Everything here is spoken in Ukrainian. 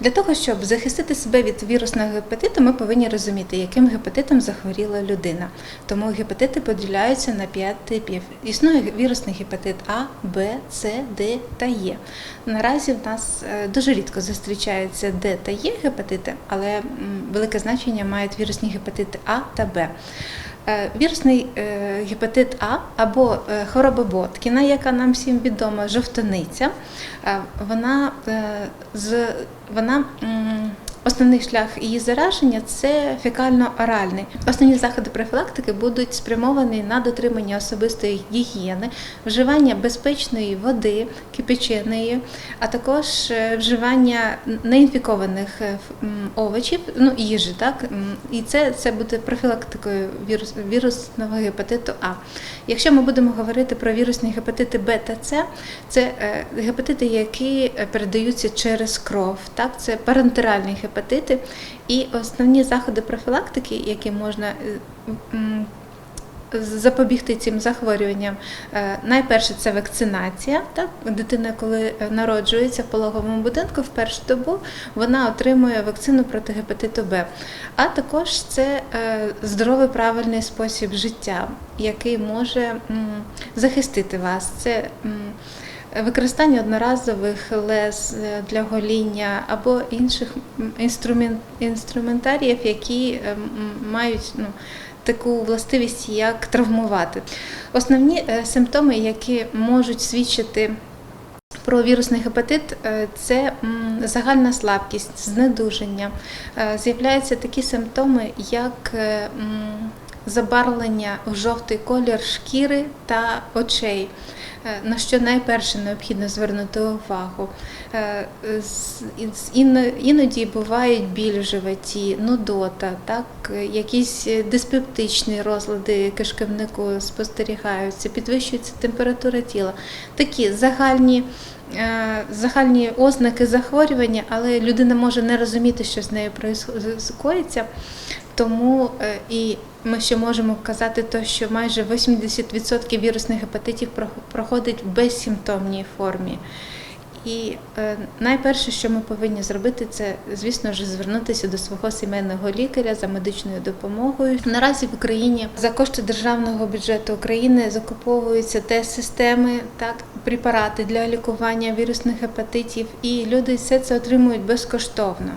Для того, щоб захистити себе від вірусного гепатиту, ми повинні розуміти, яким гепатитом захворіла людина. Тому гепатити поділяються на 5 типів. Існує вірусний гепатит А, Б, С, Д та Е. Наразі в нас е, дуже рідко зустрічаються Д та Е гепатити, але велике значення мають вірусні гепатити А та Б. Е, Вірусний е, гепатит А або е, хвороба Боткіна, яка нам всім відома, жовтаниця, вона з вона основний шлях її зараження це фекально-оральний. Основні заходи профілактики будуть спрямовані на дотримання особистої гігієни, вживання безпечної води, кипяченої, а також е, вживання неінфікованих е, овочів, ну їжі, так і це, це буде профілактикою вірус, вірусного гепатиту А. Якщо ми будемо говорити про вірусні гепатити Б та С, це е, гепатити, які передаються через кров, так це парентеральні гепатити. І основні заходи профілактики, які можна е, запобігти цим захворюванням, е, найперше це вакцинація. Так, дитина, коли е, народжується в пологовому будинку в першу добу, вона отримує вакцину проти гепатиту Б. А також це здоровий правильний спосіб життя, який може захистити вас. Це Використання одноразових лез е, для гоління або інших інструмент, інструментаріїв, які е, мають ну, таку властивість, як травмувати. Основні е, симптоми, які можуть свідчити про вірусний гепатит, це загальна слабкість, знедуження. З'являються такі симптоми, як забарвлення в жовтий колір шкіри та очей. Е, На що найперше необхідно звернути увагу. Е, Іноді бувають біль в животі, нудота, так, якісь диспептичні розлади кишківнику спостерігаються, підвищується температура тіла. Такі загальні, е, загальні ознаки захворювання, але людина може не розуміти, що з нею коїться. Тому е, і ми ще можемо вказати те, що майже 80% вірусних гепатитів проходить в безсимптомній формі. І е, найперше, що ми повинні зробити, це, звісно ж, звернутися до свого сімейного лікаря за медичною допомогою. Наразі в Україні за кошти державного бюджету України закуповуються тест-системи, так препарати для лікування вірусних гепатитів, і люди все це отримують безкоштовно.